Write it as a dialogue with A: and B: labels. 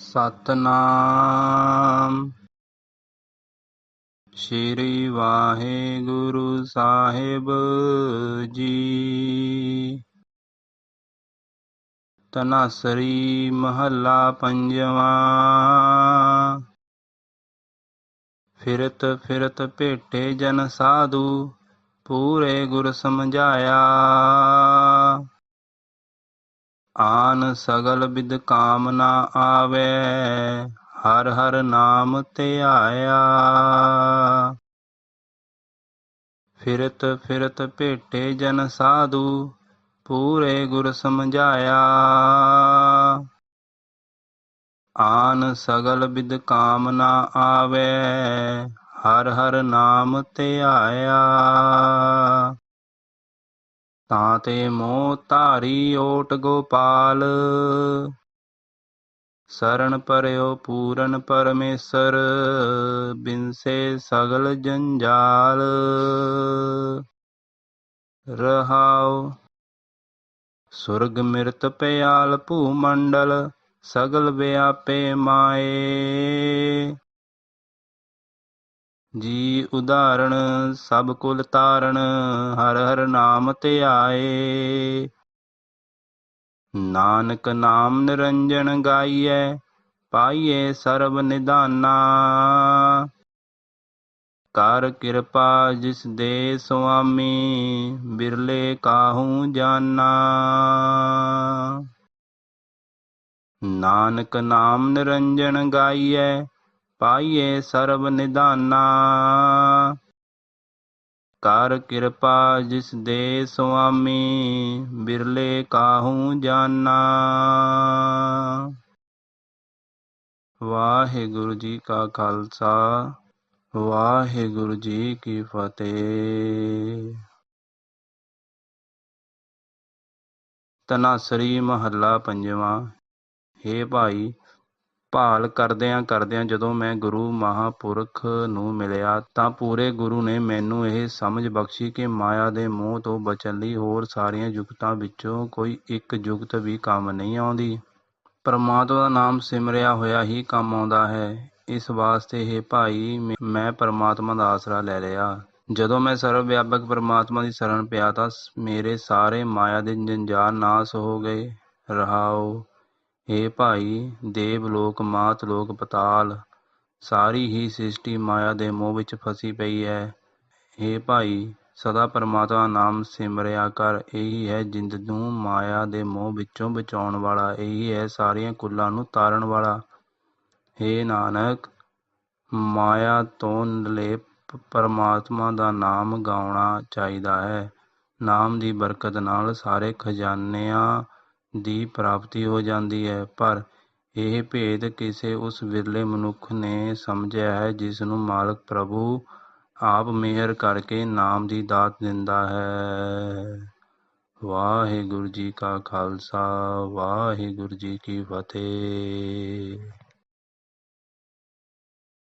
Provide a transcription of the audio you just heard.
A: ਸਤਨਾਮ। ਸ਼੍ਰੀ ਵਾਹਿਗੁਰੂ ਸਾਹਿਬ ਜੀ। ਤਨਾਸਰੀ ਮਹੱਲਾ ਪੰਜਵਾਂ। ਫਿਰਤ ਫਿਰਤ ਭੇਟੇ ਜਨ ਸਾਧੂ, ਪੂਰੇ ਗੁਰ ਸਮਝਾਇਆ। ਆਨ ਸਗਲ ਬਿਦ ਕਾਮਨਾ ਆਵੇ, ਹਰ ਹਰ ਨਾਮ ਧਿਆਇਆ ਫਿਰਤ ਫਿਰਤ ਭੇਟੇ ਜਨ ਸਾਧੂ, ਪੂਰੇ ਗੁਰ ਸਮਝਾਇਆ। ਆਨ ਸਗਲ ਬਿਦ ਕਾਮਨਾ ਆਵੇ, ਹਰ ਹਰ ਨਾਮ ਧਿਆਇਆ ਤਾਂ ਤੇ ਮੋਹ ਧਾਰੀ ਓਟ ਗੋਪਾਲ। ਸਰਣ ਪਰਿਓ ਪੂਰਨ ਪਰਮੇਸ਼ਰ, ਬਿਨਸੇ ਸਗਲ ਜੰਜਾਲ। ਰਹਾਉ ਸੁਰਗ ਮਿਰਤ ਪਿਆਲ ਭੂ ਮੰਡਲ ਸਗਲ ਵਿਆਪੇ ਮਾਏ। ਜੀ ਉਦਾਹਰਣ, ਸਭ ਕੁਲ ਤਾਰਣ, ਹਰ ਹਰ ਨਾਮ ਧਿਆਏ ਨਾਨਕ ਨਾਮ ਨਿਰੰਜਨ ਗਾਈਐ ਪਾਈਏ ਸਰਬ ਨਿਧਾਨਾ ਕਰ ਕਿਰਪਾ ਜਿਸ ਦੇ ਸੁਆਮੀ, ਬਿਰਲੇ ਕਾਹੂ ਜਾਨਾ। ਨਾਨਕ ਨਾਮ ਨਿਰੰਜਨ ਗਾਈਐ ਪਾਈਏ ਸਰਬ ਨਿਧਾਨਾ ਕਰ ਕਿਰਪਾ ਜਿਸ ਦੇ ਸੁਆਮੀ, ਬਿਰਲੇ ਕਾਹੂ ਜਾਨਾ। ਵਾਹਿਗੁਰੂ ਜੀ ਕਾ ਖਾਲਸਾ, ਵਾਹਿਗੁਰੂ ਜੀ ਕੀ ਫਤਿਹ। ਤਨਾਸਰੀ ਮਹੱਲਾ ਪੰਜਵਾਂ, ਹੇ ਭਾਈ ਭਾਲ ਕਰਦਿਆਂ ਕਰਦਿਆਂ ਜਦੋਂ ਮੈਂ ਗੁਰੂ ਮਹਾਂਪੁਰਖ ਨੂੰ ਮਿਲਿਆ ਤਾਂ ਪੂਰੇ ਗੁਰੂ ਨੇ ਮੈਨੂੰ ਇਹ ਸਮਝ ਬਖਸ਼ੀ ਕਿ ਮਾਇਆ ਦੇ ਮੋਹ ਤੋਂ ਬਚਣ ਲਈ ਹੋਰ ਸਾਰੀਆਂ ਯੁਕਤਾਂ ਵਿੱਚੋਂ ਕੋਈ ਇੱਕ ਯੁਕਤ ਵੀ ਕੰਮ ਨਹੀਂ ਆਉਂਦੀ। ਪਰਮਾਤਮਾ ਦਾ ਨਾਮ ਸਿਮਰਿਆ ਹੋਇਆ ਹੀ ਕੰਮ ਆਉਂਦਾ ਹੈ। ਇਸ ਵਾਸਤੇ ਇਹ ਭਾਈ, ਮੈਂ ਪਰਮਾਤਮਾ ਦਾ ਆਸਰਾ ਲੈ ਲਿਆ। ਜਦੋਂ ਮੈਂ ਸਰਵ ਵਿਆਪਕ ਪਰਮਾਤਮਾ ਦੀ ਸ਼ਰਨ ਪਿਆ ਤਾਂ ਮੇਰੇ ਸਾਰੇ ਮਾਇਆ ਦੇ ਜੰਜਾਲ ਨਾਸ ਹੋ ਗਏ। ਰਹਾਓ। ਏ ਭਾਈ, ਦੇਵ ਲੋਕ, ਮਾਤ ਲੋਕ, ਪਤਾਲ, ਸਾਰੀ ਹੀ ਸ੍ਰਿਸ਼ਟੀ ਮਾਇਆ ਦੇ ਮੋਹ ਵਿੱਚ ਫਸੀ ਪਈ ਹੈ ਏ ਭਾਈ, ਸਦਾ ਪਰਮਾਤਮਾ ਨਾਮ ਸਿਮਰਿਆ ਕਰ, ਇਹੀ ਹੈ ਜਿੰਦ ਨੂੰ ਮਾਇਆ ਦੇ ਮੋਹ ਵਿੱਚੋਂ ਬਚਾਉਣ ਵਾਲਾ, ਇਹੀ ਹੈ ਸਾਰੀਆਂ ਕੁੱਲਾਂ ਨੂੰ ਤਾਰਨ ਵਾਲਾ। ਹੇ ਨਾਨਕ, ਮਾਇਆ ਤੋਂ ਨਿਰਲੇਪ ਪਰਮਾਤਮਾ ਦਾ ਨਾਮ ਗਾਉਣਾ ਚਾਹੀਦਾ ਹੈ। ਨਾਮ ਦੀ ਬਰਕਤ ਨਾਲ ਸਾਰੇ ਖਜ਼ਾਨਿਆਂ ਦੀ ਪ੍ਰਾਪਤੀ ਹੋ ਜਾਂਦੀ ਹੈ, ਪਰ ਇਹ ਭੇਦ ਕਿਸੇ ਉਸ ਵਿਰਲੇ ਮਨੁੱਖ ਨੇ ਸਮਝਿਆ ਹੈ ਜਿਸ ਨੂੰ ਮਾਲਕ ਪ੍ਰਭੂ ਆਪ ਮਿਹਰ ਕਰਕੇ ਨਾਮ ਦੀ ਦਾਤ ਦਿੰਦਾ ਹੈ। ਵਾਹਿਗੁਰੂ ਜੀ ਕਾ ਖਾਲਸਾ, ਵਾਹਿਗੁਰੂ ਜੀ ਕੀ ਫਤਿਹ।